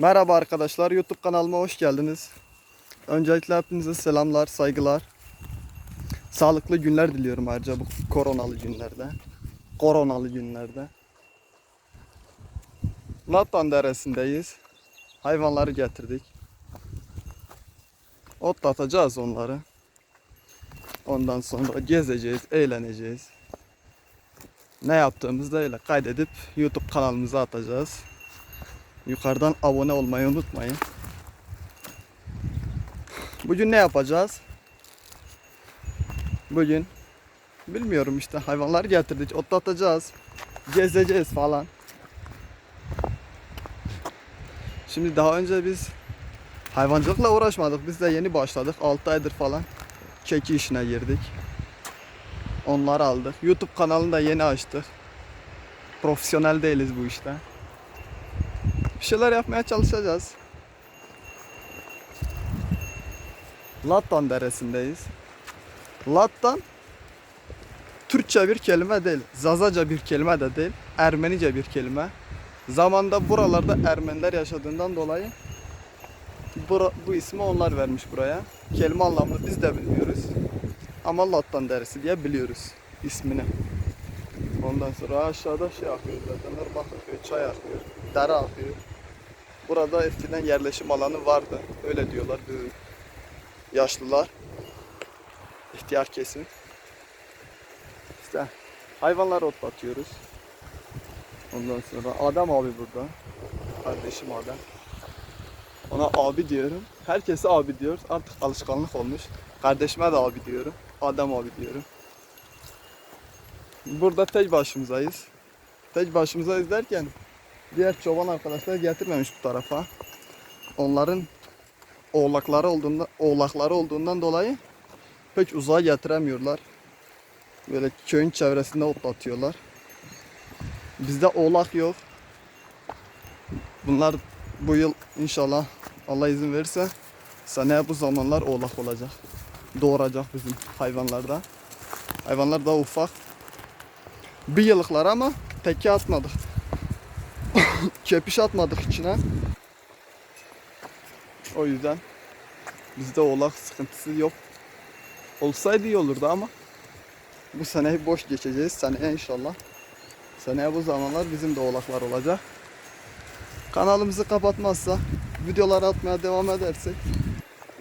Merhaba arkadaşlar, YouTube kanalıma hoş geldiniz. Öncelikle hepinize selamlar, saygılar. Sağlıklı günler diliyorum ayrıca bu koronalı günlerde. Koronalı günlerde. Latan Deresi'ndeyiz. Hayvanları getirdik. Otlatacağız onları. Ondan sonra gezeceğiz, eğleneceğiz. Ne yaptığımızda öyle kaydedip YouTube kanalımıza atacağız. Yukarıdan abone olmayı unutmayın. Bugün ne yapacağız? Bugün bilmiyorum işte hayvanlar getirdik, otlatacağız. Gezeceğiz falan. Şimdi daha önce biz hayvancılıkla uğraşmadık. Biz de yeni başladık. 6 aydır falan çeki işine girdik. Onları aldık. YouTube kanalını da yeni açtık. Profesyonel değiliz bu işte. Bir şeyler yapmaya çalışacağız. Lattan deresindeyiz. Lattan Türkçe bir kelime değil, Zazaca bir kelime de değil, Ermenice bir kelime. Zamanda buralarda Ermeniler yaşadığından dolayı bura- bu ismi onlar vermiş buraya. Kelime anlamını biz de bilmiyoruz. Ama Lattan deresi diye biliyoruz ismini. Ondan sonra aşağıda şey akıyor zaten, akıyor, çay akıyor, dere akıyor. Burada eskiden yerleşim alanı vardı. Öyle diyorlar büyük yaşlılar. İhtiyar kesim. İşte hayvanları otlatıyoruz. Ondan sonra Adem abi burada. Kardeşim Adem. Ona abi diyorum. Herkese abi diyoruz. Artık alışkanlık olmuş. Kardeşime de abi diyorum. Adem abi diyorum. Burada tek başımızayız. Tek başımızayız derken diğer çoban arkadaşlar getirmemiş bu tarafa. Onların oğlakları olduğundan oğlakları olduğundan dolayı pek uzağa getiremiyorlar. Böyle köyün çevresinde otlatıyorlar. Bizde oğlak yok. Bunlar bu yıl inşallah Allah izin verirse seneye bu zamanlar oğlak olacak. Doğuracak bizim hayvanlarda. Hayvanlar daha ufak. Bir yıllıklar ama teke atmadık. Kepiş atmadık içine. O yüzden bizde oğlak sıkıntısı yok. Olsaydı iyi olurdu ama bu seneyi boş geçeceğiz. Seneye inşallah. Seneye bu zamanlar bizim de oğlaklar olacak. Kanalımızı kapatmazsa, videolar atmaya devam edersek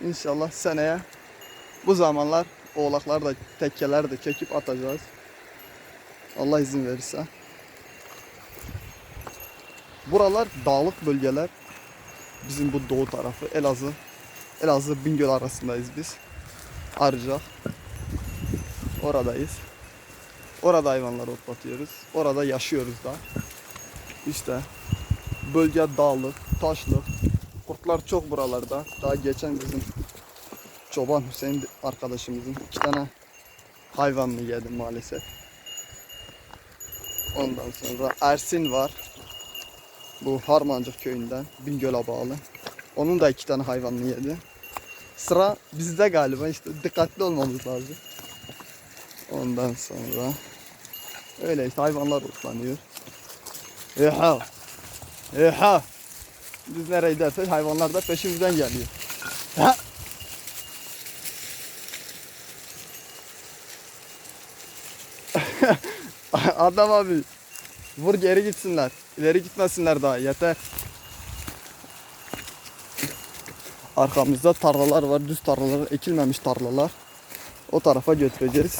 inşallah seneye bu zamanlar oğlaklar da tekkeler de çekip atacağız. Allah izin verirse. Buralar dağlık bölgeler. Bizim bu doğu tarafı Elazığ. Elazığ Bingöl arasındayız biz. Arıcak. Oradayız. Orada hayvanları otlatıyoruz. Orada yaşıyoruz da. İşte bölge dağlık, taşlık. Kurtlar çok buralarda. Daha geçen bizim çoban Hüseyin arkadaşımızın iki tane hayvanını yedim maalesef. Ondan sonra Ersin var. Bu Harmancık köyünden Bingöl'e bağlı. Onun da iki tane hayvanını yedi. Sıra bizde galiba işte dikkatli olmamız lazım. Ondan sonra öyle işte hayvanlar otlanıyor. Eha! Eha! Biz nereye gidersek hayvanlar da peşimizden geliyor. Ha! Adam abi vur geri gitsinler. İleri gitmesinler daha yeter. Arkamızda tarlalar var. Düz tarlalar, ekilmemiş tarlalar. O tarafa götüreceğiz.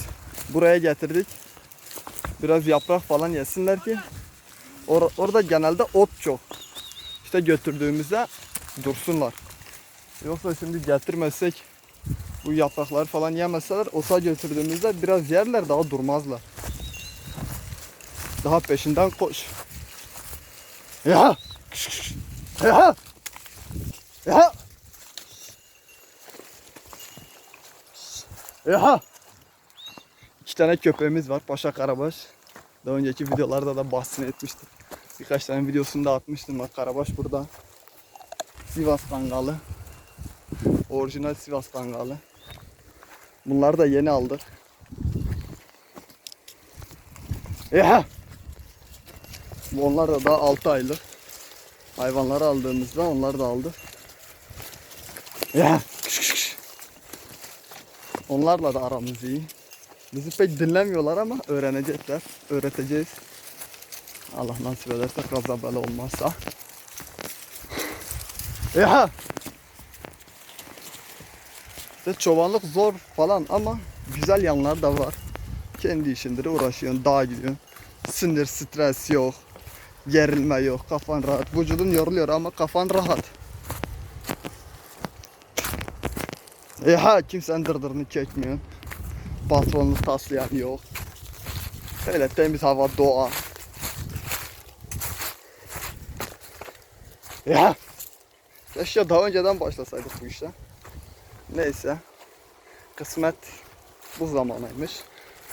Buraya getirdik. Biraz yaprak falan yesinler ki. Or- orada genelde ot çok. İşte götürdüğümüzde dursunlar. Yoksa şimdi getirmezsek bu yaprakları falan yemezseler ota götürdüğümüzde biraz yerler daha durmazlar. Daha peşinden koş. Ya! Ya! Ya! Ya! İki tane köpeğimiz var. Paşa Karabaş. Daha önceki videolarda da bahsini etmiştim. Birkaç tane videosunu da atmıştım. Bak Karabaş burada. Sivas Kangalı. Orijinal Sivas Kangalı. Bunları da yeni aldık. Ya! Onlar da daha 6 aylık. Hayvanları aldığımızda onlar da aldı. Ya. Onlarla da aramız iyi. Bizi pek dinlemiyorlar ama öğrenecekler. Öğreteceğiz. Allah nasip ederse kaza bela olmazsa. Ya. İşte çobanlık zor falan ama güzel yanları da var. Kendi işindir uğraşıyorsun, dağa gidiyorsun. Sinir, stres yok. Gerilme yok, kafan rahat. Vücudun yoruluyor ama kafan rahat. E ha kimsenin dırdırını çekmiyorsun. Patronunu taslayan yok. Öyle temiz hava, doğa. Ya. Keşke daha önceden başlasaydık bu işe. Neyse. Kısmet bu zamanaymış.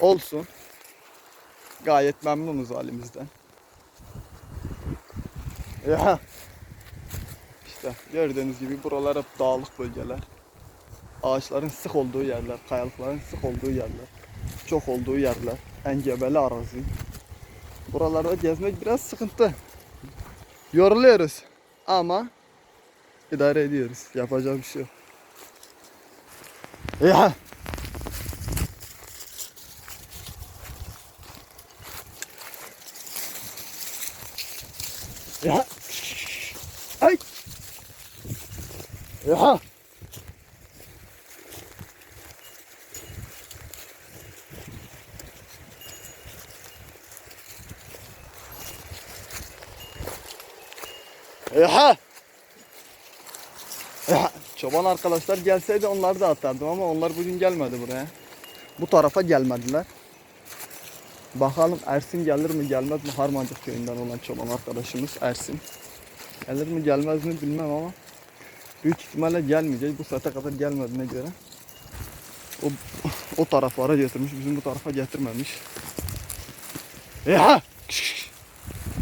Olsun. Gayet memnunuz halimizden. Ya. İşte gördüğünüz gibi buralar hep dağlık bölgeler. Ağaçların sık olduğu yerler, kayalıkların sık olduğu yerler, çok olduğu yerler, engebeli arazi. Buralarda gezmek biraz sıkıntı. Yoruluyoruz ama idare ediyoruz. Yapacak bir şey yok. Ya. Ya. Ay. Ya. Ya. Ya. Çoban arkadaşlar gelseydi onları da atardım ama onlar bugün gelmedi buraya. Bu tarafa gelmediler. Bakalım Ersin gelir mi gelmez mi Harmancık köyünden olan çoban arkadaşımız Ersin. Gelir mi gelmez mi bilmem ama büyük ihtimalle gelmeyecek. Bu saate kadar gelmediğine göre o, o taraflara getirmiş. Bizim bu tarafa getirmemiş. Ya!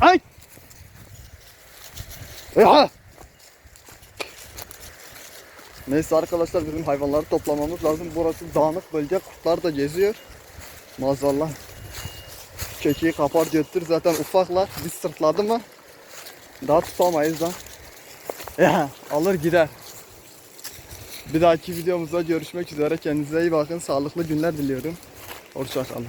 Ay! Ya! Neyse arkadaşlar bizim hayvanları toplamamız lazım. Burası dağınık bölge. Kurtlar da geziyor. Maazallah. Çekiyi kapar götür. Zaten ufaklar. Biz sırtladı mı daha tutamayız lan. Alır gider. Bir dahaki videomuzda görüşmek üzere. Kendinize iyi bakın. Sağlıklı günler diliyorum. Hoşçakalın.